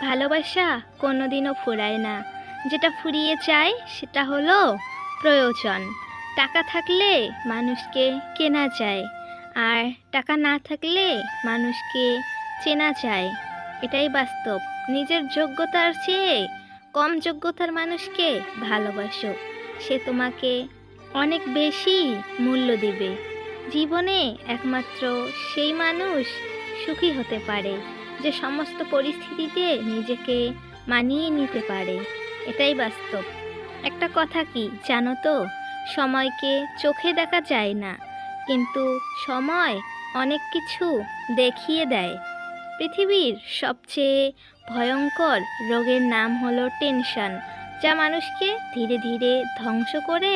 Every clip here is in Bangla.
ভালোবাসা কোনোদিনও ফুরায় না। যেটা ফুরিয়ে চায় সেটা হলো প্রয়োজন। টাকা থাকলে মানুষকে কেনা যায়, আর টাকা না থাকলে মানুষকে চেনা যায়। এটাই বাস্তব। নিজের যোগ্যতার চেয়ে কম যোগ্যতার মানুষকে ভালোবাসো। সে তোমাকে অনেক বেশি মূল্য দেবে। জীবনে একমাত্র সেই মানুষ সুখী হতে পারে। যে সমস্ত পরিস্থিতিতে নিজেকে মানিয়ে নিতে পারে, এটাই বাস্তব। একটা কথা কি জানো তো? সময়কে চোখে দেখা যায় না, কিন্তু সময় অনেক কিছু দেখিয়ে দেয়। পৃথিবীর সবচেয়ে ভয়ঙ্কর রোগের নাম হলো টেনশন, যা মানুষকে ধীরে ধীরে ধ্বংস করে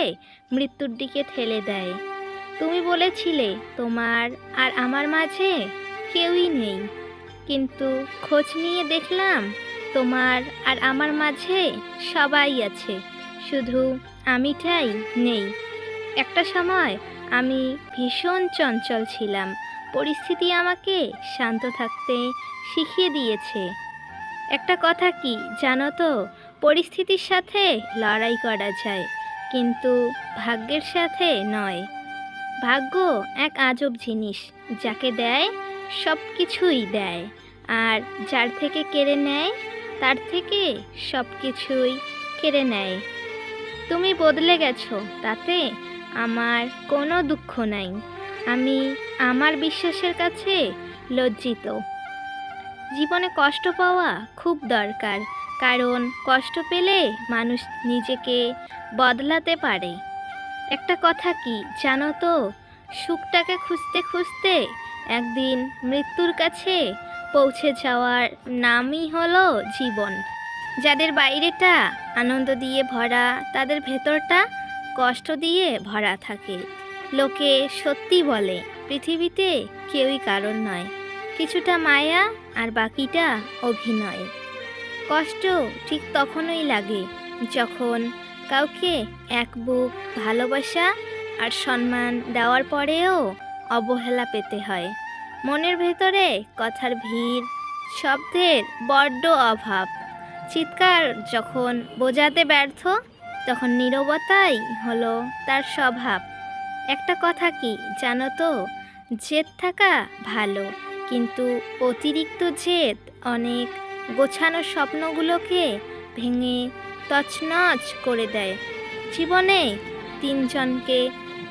মৃত্যুর দিকে ঠেলে দেয়। তুমি বলেছিলে তোমার আর আমার মাঝে কেউই নেই। কিন্তু খোঁজ নিয়ে দেখলাম তোমার আর আমার মাঝে সবাই আছে। শুধু আমিটাই নেই। একটা সময় আমি ভীষণ চঞ্চল ছিলাম। পরিস্থিতি আমাকে শান্ত থাকতে শিখিয়ে দিয়েছে। একটা কথা কি জানো তো? পরিস্থিতির সাথে লড়াই করা যায়, কিন্তু ভাগ্যের সাথে নয়। ভাগ্য এক আজব জিনিস, যাকে দেয় সব কিছুই দেয়। আর যার থেকে কেড়ে নেয়, তার থেকে সব কিছুই কেড়ে নেয়। তুমি বদলে গেছো, তাতে আমার কোনো দুঃখ নাই। আমি আমার বিশ্বাসের কাছে লজ্জিত। জীবনে কষ্ট পাওয়া খুব দরকার, কারণ কষ্ট পেলে মানুষ নিজেকে বদলাতে পারে। একটা কথা কি জানো তো? সুখটাকে খুঁজতে খুঁজতে একদিন মৃত্যুর কাছে পৌঁছে যাওয়ার নামই হলো জীবন। যাদের বাইরেটা আনন্দ দিয়ে ভরা, তাদের ভেতরটা কষ্ট দিয়ে ভরা থাকে। লোকে সত্যি বলে, পৃথিবীতে কেউই কারণ নয়। কিছুটা মায়া আর বাকিটা অভিনয়। কষ্ট ঠিক তখনই লাগে যখন কাউকে এক বুক ভালোবাসা আর সম্মান দেওয়ার পরেও অবহেলা পেতে হয়। মনের ভেতরে কথার ভিড়, শব্দের বড্ড অভাব। চিৎকার যখন বোঝাতে ব্যর্থ, তখন নীরবতাই হলো তার স্বভাব। একটা কথা কি জানো তো? জেদ থাকা ভালো, কিন্তু অতিরিক্ত জেদ অনেক গোছানো স্বপ্নগুলোকে ভেঙে তছনছ করে দেয়। জীবনে তিনজনকে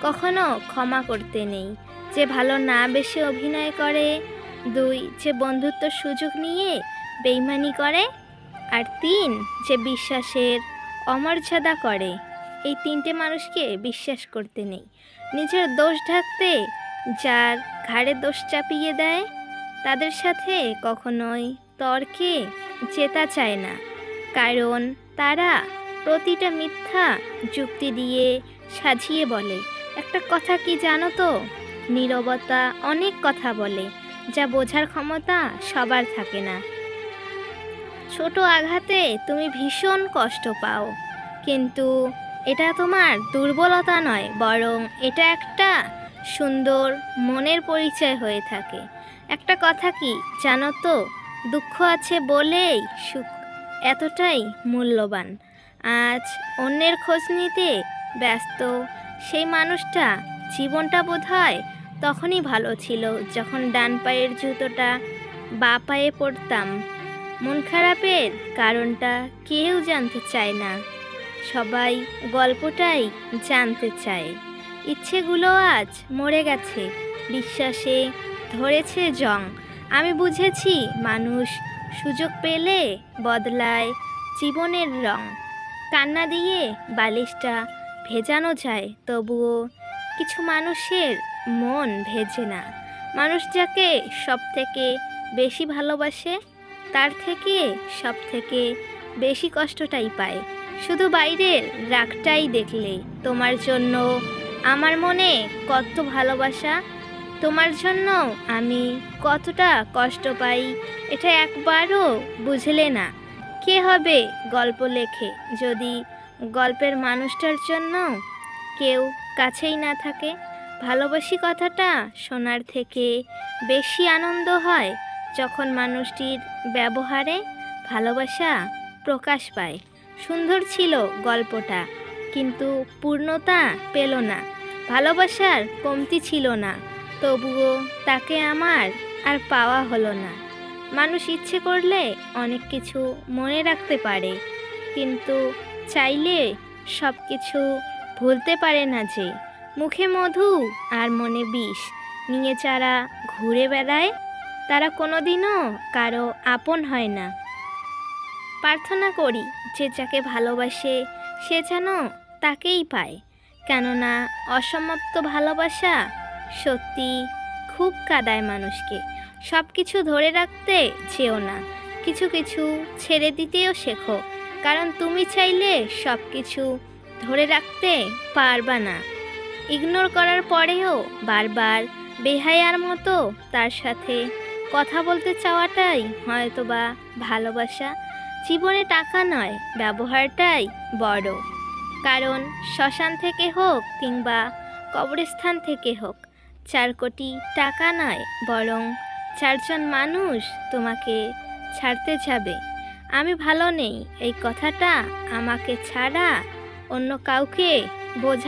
কখনো ক্ষমা করতে নেই। যে ভালো না বেশি অভিনয় করে, দুই যে বন্ধুত্ব সুযোগ নিয়ে বেইমানি করে, আর তিন যে বিশ্বাসের অমর্যাদা করে। এই তিনটে মানুষকে বিশ্বাস করতে নেই। নিজের দোষ ঢাকতে যার ঘাড়ে দোষ চাপিয়ে দেয়, তাদের সাথে কখনোই তর্কে জেতা চায় না। কারণ তারা প্রতিটা মিথ্যা যুক্তি দিয়ে সাজিয়ে বলে। একটা কথা কি জানো তো? নীরবতা অনেক কথা বলে, যা বোঝার ক্ষমতা সবার থাকে না। ছোট আঘাতে তুমি ভীষণ কষ্ট পাও, কিন্তু এটা তোমার দুর্বলতা নয়, বরং এটা একটা সুন্দর মনের পরিচয় হয়ে থাকে। একটা কথা কি জানো তো? দুঃখ আছে বলেই সুখ এতটাই মূল্যবান। আজ অন্যের খোঁজ নিতে ব্যস্ত, সেই মানুষটা জীবনটা বোধ হয় তখনই ভালো ছিল যখন ডান পায়ের জুতোটা বা পায়ে পড়তাম। মন খারাপের কারণটা কেউ জানতে চায় না। সবাই গল্পটাই জানতে চায়। ইচ্ছেগুলো আজ মরে গেছে। বিশ্বাসে ধরেছে জং। আমি বুঝেছি মানুষ সুযোগ পেলে বদলায় জীবনের রং। কান্না দিয়ে বালিশটা ভেজানো যায়, তবুও কিছু মানুষের মন ভেজে না। মানুষ যাকে সব থেকে বেশি ভালোবাসে, তার থেকে সব থেকে বেশি কষ্টটাই পায়। শুধু বাইরের রাগটাই দেখলে তোমার জন্য আমার মনে কত ভালোবাসা, তোমার জন্য আমি কতটা কষ্ট পাই, এটা একবারও বুঝলে না। কে হবে গল্প লেখে যদি গল্পের মানুষটার জন্য কেউ কাছেই না থাকে। ভালোবাসি কথাটা শোনার থেকে বেশি আনন্দ হয় যখন মানুষটির ব্যবহারে ভালোবাসা প্রকাশ পায়। সুন্দর ছিল গল্পটা, কিন্তু পূর্ণতা পেল না। ভালোবাসার কমতি ছিল না, তবুও তাকে আমার আর পাওয়া হলো না। মানুষ ইচ্ছে করলে অনেক কিছু মনে রাখতে পারে, কিন্তু চাইলে সব কিছু ভুলতে পারে না যে। মুখে মধু আর মনে বিষ। নিয়ে যারা ঘুরে বেড়ায়, তারা কোনোদিনও কারও আপন হয় না। প্রার্থনা করি, যে যাকে ভালোবাসে, সে যেন তাকেই পায়। কেননা অসমাপ্ত ভালোবাসা সত্যি খুব কাদায় মানুষকে। সব কিছু ধরে রাখতে চেও না। কিছু কিছু ছেড়ে দিতেও শেখো। কারণ তুমি চাইলে সব কিছু ধরে রাখতে পারবা না। ইগনোর করার পরেও বারবার বেহায়ার মতো তার সাথে কথা বলতে চাওয়াটাই হয়তোবা ভালোবাসা। জীবনে টাকা নয়, ব্যবহারটাই বড়। কারণ শ্মশান থেকে হোক কিংবা কবরস্থান থেকে হোক, চার কোটি টাকা নয়, বরং চারজন মানুষ তোমাকে ছাড়তে যাবে। আমি ভালো নেই, এই কথাটা আমাকে ছাড়া অন্য কাউকে বোঝা